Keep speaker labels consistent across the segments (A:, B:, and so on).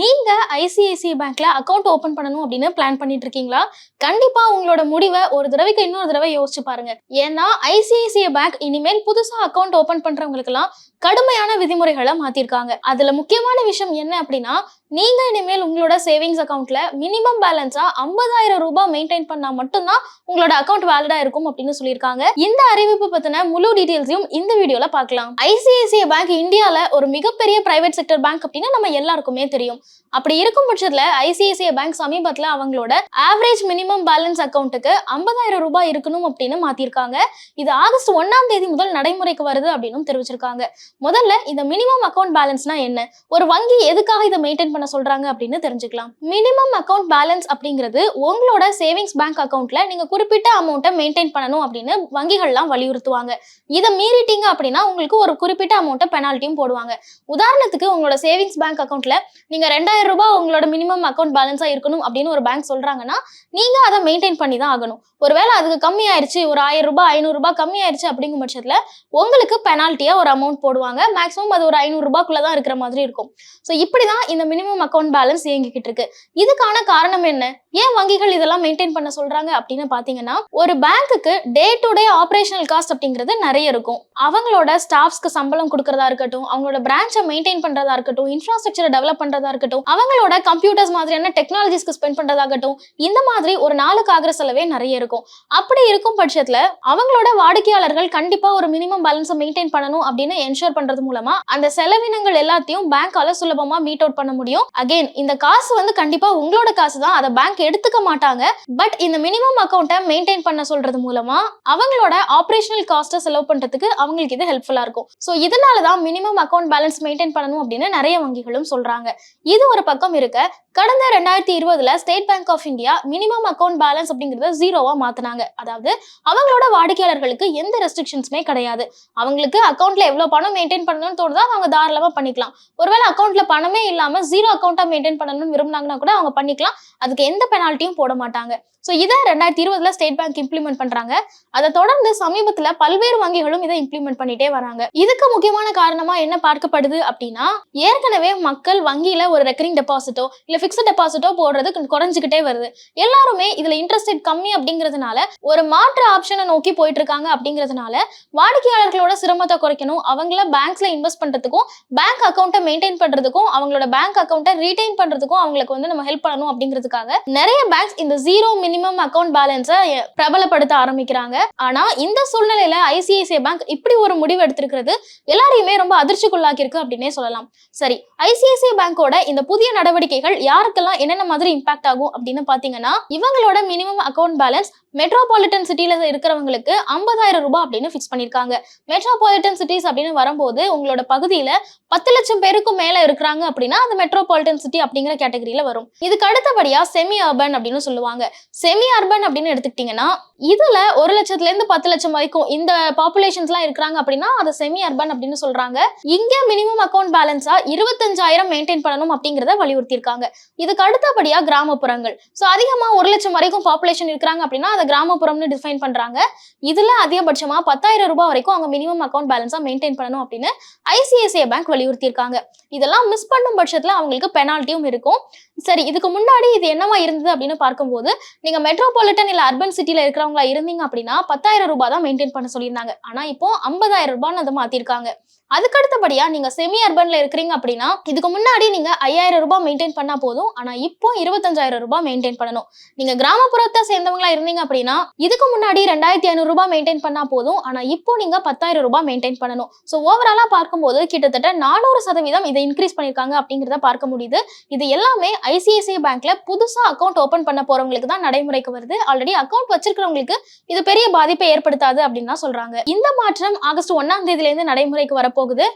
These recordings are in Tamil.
A: நீங்க ஐசிஐசிஐ பேங்க்ல அக்கௌண்ட் ஓபன் பண்ணணும் அப்படின்னு பிளான் பண்ணிட்டு இருக்கீங்களா கண்டிப்பா உங்களோட முடிவை ஒரு தடவைக்கு இன்னொரு தடவை யோசிச்சு பாருங்க. ஏன்னா ஐசிஐசிஐ பேங்க் இனிமேல் புதுசா அக்கௌண்ட் ஓபன் பண்றவங்களுக்குலாம் கடுமையான விதிமுறைகளை மாத்திருக்காங்க. அதுல முக்கியமான விஷயம் என்ன அப்படின்னா நீங்க இனிமேல் உங்களோட சேவிங்ஸ் அக்கௌண்ட்ல மினிமம் பேலன்ஸா ஐம்பதாயிரம் ரூபாய் மெயின்டைன் பண்ணா மட்டும்தான் உங்களோட அக்கௌண்ட் வேலடா இருக்கும் அப்படின்னு சொல்லியிருக்காங்க. இந்த அறிவிப்பு பத்தின முழு டீடைல்ஸையும் இந்த வீடியோல பார்க்கலாம். ஐசிஐசிஐ பேங்க் இந்தியால ஒரு மிகப்பெரிய பிரைவேட் செக்டர் பேங்க் அப்படின்னு நம்ம எல்லாருக்குமே தெரியும். அப்படி இருக்கும் பட்சத்துல ஐசிஐசிஐ பேங்க் சமீபத்துல அவங்களோட ஆவரேஜ் மினிமம் பேலன்ஸ் அக்கௌண்ட்டுக்கு ஐம்பதாயிரம் ரூபாய் இருக்கணும் அப்படின்னு மாத்திருக்காங்க. இது ஆகஸ்ட் ஒன்னாம் தேதி முதல் நடைமுறைக்கு வருது அப்படின்னு தெரிவிச்சிருக்காங்க. முதல்ல இந்த மினிமம் அக்கௌண்ட் பேலன்ஸ்னா என்ன? ஒரு வங்கி எதுக்காக இதை மெயின்டைன் பண்ண சொல்றாங்க அப்படின்னு தெரிஞ்சுக்கலாம். மினிமம் அக்கௌண்ட் பேலன்ஸ் அப்படிங்கிறது உங்களோட சேவிங்ஸ் பேங்க் அக்கௌண்ட்ல நீங்க குறிப்பிட்ட அமௌண்ட்டை மெயின்டைன் பண்ணணும் அப்படின்னு வங்கிகள்லாம் வலியுறுத்துவாங்க. இதை மீறிட்டீங்க அப்படின்னா உங்களுக்கு ஒரு குறிப்பிட்ட அமௌண்ட்டை பெனால்ட்டியும் போடுவாங்க. உதாரணத்துக்கு உங்களோட சேவிங்ஸ் பேங்க் அக்கௌண்ட்ல நீங்க ரெண்டாயிரம் ரூபாய் உங்களோட மினிமம் அக்கௌண்ட் பேலன்ஸா இருக்கணும் அப்படின்னு ஒரு பேங்க் சொல்றாங்கன்னா நீங்க அதை மெயின்டைன் பண்ணி தான் ஆகணும். ஒருவேளை அதுக்கு கம்மி ஆயிடுச்சு ஒரு ஆயிரம் ரூபாய் ஐநூறு ரூபாய் கம்மி ஆயிடுச்சு அப்படிங்கும் பட்சத்துல உங்களுக்கு பெனால்ட்டியா ஒரு அமௌண்ட் போடுவாங்க. மேக்ஸிமம் அது ஒரு ஐநூறு ரூபாய்க்குள்ள தான் இருக்கிற மாதிரி இருக்கும். ஸோ இப்படிதான் இந்த மினிமம் மினிமம் அக்கௌண்ட் பேலன்ஸ் இயங்கிக்கிட்டு இருக்கு. இதுக்கான காரணம் என்ன? ஏன் வங்கிகள் இதெல்லாம் மெயின்டைன் பண்ண சொல்றாங்க அப்படின்னு பாத்தீங்கன்னா ஒரு பேங்க்குக்கு day to day operational cost அப்படிங்கிறது நிறைய இருக்கும். அவங்களோட ஸ்டாஃப்ஸ்க்கு சம்பளம் கொடுக்கறதா இருக்கட்டும் அவங்களோட பிரான்ச்சை மெயின்டைன் பண்றதா இருக்கட்டும் இன்ஃப்ராஸ்ட்ரக்சரை டெவலப் பண்றதா இருக்கட்டும் அவங்களோட கம்ப்யூட்டர்ஸ் மாதிரியான டெக்னாலஜிஸ்க்கு ஸ்பெண்ட் பண்றதாகட்டும் இந்த மாதிரி ஒரு நாளுக்கு ஆகிற செலவே நிறைய இருக்கும். அப்படி இருக்கும் பட்சத்துல அவங்களோட வாடிக்கையாளர்கள் கண்டிப்பா ஒரு மினிமம் பேலன்ஸை மெயின்டைன் பண்ணணும் அப்படின்னு என்ஷோர் பண்றது மூலமா அந்த செலவினங்கள் எல்லாத்தையும் பேங்கால சுலபமா மீட் அவுட் பண்ண முடியும். அகைன் இந்த காசு வந்து கண்டிப்பா உங்களோட காசு தான். அதை பேங்க் எடுத்துக்க மாட்டாங்க. பட் இந்த மினிமம் அக்கௌண்ட்டை மெயின்டைன் பண்ண சொல்றது மூலமா அவங்களோட ஆப்ரேஷனல் காஸ்ட்டை செலவு பண்றதுக்கு அவங்களுக்கு இது ஹெல்ப்ஃபுல்லா இருக்கும். ஸோ இதனால தான் மினிமம் அக்கௌண்ட் பேலன்ஸ் மெயின்டைன் பண்ணணும் அப்படின்னு நிறைய வங்கிகளும் சொல்றாங்க. இது ஒரு பக்கம் இருக்க. கடந்த ரெண்டாயிரத்தி இருபதுல State Bank of India minimum account balance அப்படிங்கறத ஜீரோவா மாத்தினாங்க. அதாவது அவங்களோட வாடிக்கையாளர்களுக்கு எந்த ரெஸ்ட்ரிக்ஷன்ஸுமே கிடையாது. அவங்களுக்கு அக்கௌண்ட்ல எவ்வளவு பணம் மெயின்டைன் பண்ணணும்னு தோணுதோ அவங்க தாராளமா பண்ணிக்கலாம். ஒருவேளை அக்கௌண்ட்ல பணமே இல்லாம ஜீரோ அக்கௌண்ட்டா மெயின்டைன் பண்ணணும்னு விரும்பினாங்கன்னா கூட அவங்க பண்ணிக்கலாம். அதுக்கு எந்த பெனால்ட்டியும் போட மாட்டாங்க. ஸோ இதை ரெண்டாயிரத்தி இருபதுல ஸ்டேட் பேங்க் இம்ப்ளிமெண்ட் பண்றாங்க. அதை தொடர்ந்து சமீபத்துல பல்வேறு வங்கிகளும் இதை இம்ப்ளிமெண்ட் பண்ணிட்டே வராங்க. இதுக்கு முக்கியமான காரணமா என்ன பார்க்கப்படுது அப்படின்னா ஏற்கனவே மக்கள் வங்கியில ஒரு ரெக்கரிங் டெபாசிட்டோ இல்ல பிக்ஸ்ட் டெபாசிட்டோ போடுறது குறைஞ்சிக்கிட்டே வருது. எல்லாருமே இதுல இன்ட்ரெஸ்ட் ரேட் கம்மி அப்படிங்கிறதுனால ஒரு மாற்று ஆப்ஷனை நோக்கி போயிட்டு இருக்காங்க அப்படிங்கிறதுனால வாடிக்கையாளர்களோட சிரமத்தை குறைக்கணும். அவங்கள பேங்க்ஸ்ல இன்வெஸ்ட் பண்றதுக்கும் பேங்க் அக்கௌண்ட்டை மெயின்டைன் பண்றதுக்கும் அவங்களோட பேங்க் அக்கௌண்ட் அக்கௌண்ட்டை ரீடைன் பண்றதுக்கும் அவங்களுக்கு வந்து நம்ம ஹெல்ப் பண்ணணும் அப்படிங்கிறதுக்காக நிறைய பேங்க்ஸ் இந்த ஜீரோ மினிமம் அக்கௌண்ட் பேலன்ஸை பிரபலப்படுத்த ஆரம்பிக்கிறாங்க. ஆனா இந்த சூழ்நிலையில் ஐசிஐசிஐ பேங்க் இப்படி ஒரு முடிவு எடுத்திருக்கிறது எல்லாரையுமே ரொம்ப அதிர்ச்சிக்குள்ளாக்கியிருக்கு அப்படின்னே சொல்லலாம். சரி ஐசிஐசிஐ பேங்கோட இந்த புதிய நடவடிக்கைகள் யாருக்கெல்லாம் என்னென்ன மாதிரி இம்பாக்ட் ஆகும் அப்படின்னு பாத்தீங்கன்னா இவங்களோட மினிமம் அக்கௌண்ட் பேலன்ஸ் மெட்ரோபாலிட்டன் சிட்டியில இருக்கிறவங்களுக்கு ஐம்பதாயிரம் ரூபாய் அப்படின்னு ஃபிக்ஸ் பண்ணிருக்காங்க மெட்ரோபாலிட்டன் சிட்டிஸ் அப்படின்னு வரும்போது உங்களோட பகுதியில பத்து லட்சம் பேருக்கும் மேல இருக்கிறாங்க அப்படின்னா அது மெட்ரோபாலிட்டன் சிட்டி அப்படிங்கிற கேட்டகரியில வரும். இதுக்கு அடுத்தபடியா செமி அர்பன் அப்படின்னு சொல்லுவாங்க. செமி அர்பன் அப்படின்னு எடுத்துக்கிட்டீங்கன்னா இதுல ஒரு லட்சத்துல இருந்து பத்து லட்சம் வரைக்கும் இந்த பாப்புலேஷன்ஸ் எல்லாம் இருக்கிறாங்க அப்படின்னா அதை செமி அர்பன் அப்படின்னு சொல்றாங்க. இங்க மினிமம் அக்கௌண்ட் பேலன்ஸா இருபத்தஞ்சாயிரம் மெயின்டைன் பண்ணணும் அப்படிங்கறத வலியுறுத்தியிருக்காங்க. இதுக்கு அடுத்தபடியா கிராமப்புறங்கள். ஸோ அதிகமா ஒரு லட்சம் வரைக்கும் பாப்புலேஷன் இருக்கிறாங்க அப்படின்னா அதை கிராமப்புறம்னு டிஃபைன் பண்றாங்க. இதுல அதிகபட்சமா பத்தாயிரம் ரூபாய் வரைக்கும் அவங்க மினிமம் அக்கௌண்ட் பேலன்ஸா மெயின்டைன் பண்ணணும் அப்படின்னு ஐசிஐசிஐ பேங்க் வலியுறுத்தியிருக்காங்க. இதெல்லாம் மிஸ் பண்ணும் பட்சத்துல அவங்களுக்கு பெனால்ட்டியும் இருக்கும். சரி இதுக்கு முன்னாடி இது என்னவா இருந்தது அப்படின்னு பார்க்கும்போது நீங்க மெட்ரோபாலிட்டன் இல்ல அர்பன் சிட்டில இருக்கிறவங்களா இருந்தீங்க அப்படின்னா பத்தாயிரம் ரூபாய் தான் மெயின்டைன் பண்ண சொல்லியிருந்தாங்க. ஆனா இப்போ ஐம்பதாயிரம் ரூபான்னு அதை மாத்திருக்காங்க. அதுக்கு அடுத்தபடியா நீங்க செமி அர்பன்ல இருக்கிறீங்க அப்படின்னா இதுக்கு முன்னாடி நீங்க ஐயாயிரம் ரூபாய் மெயின்டைன் பண்ணா போதும். ஆனா இப்போ இருபத்தஞ்சாயிரம் ரூபாய் மெயின்டைன் பண்ணணும். நீங்க கிராமப்புறத்தை சேர்ந்தவங்களா இருந்தீங்க அப்படின்னா இதுக்கு முன்னாடி ரெண்டாயிரத்தி ஐநூறு ரூபாய் மெயின்டைன் பண்ணா போதும். ஆனா இப்போ நீங்க பத்தாயிரம் ரூபாய் மெயின்டைன் பண்ணணும். ஸோ ஓவராலா பார்க்கும்போது கிட்டத்தட்ட நானூறு சதவீதம் இதை இன்க்ரீஸ் பண்ணிருக்காங்க அப்படிங்கிறத பார்க்க முடியுது. இது எல்லாமே ஐசிஐசிஐ பேங்க்ல புதுசா அக்கௌண்ட் ஓபன் பண்ண போறவங்களுக்கு தான் நடைமுறைக்கு வருது. ஆல்ரெடி அக்கௌண்ட் வச்சிருக்கிறவங்களுக்கு இது பெரிய பாதிப்பை ஏற்படுத்தாது அப்படின்னு தான் சொல்றாங்க. இந்த மாற்றம் ஆகஸ்ட் ஒன்னாம் தேதியில இருந்து நடைமுறைக்கு போகுது.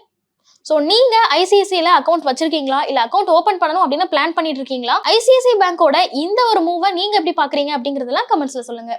A: ஸோ நீங்க ஐசிஐசியில் அக்கௌண்ட் வச்சிருக்கீங்களா? இல்ல அக்கௌண்ட் ஓப்பன் பண்ணணும் அப்படின்னு பிளான் பண்ணிட்டு இருக்கீங்களா? ஐசிஐசிஐ பேங்கோட இந்த ஒரு மூவை நீங்க எப்படி பாக்குறீங்க அப்படிங்கறதெல்லாம் கமெண்ட்ஸ்ல சொல்லுங்க.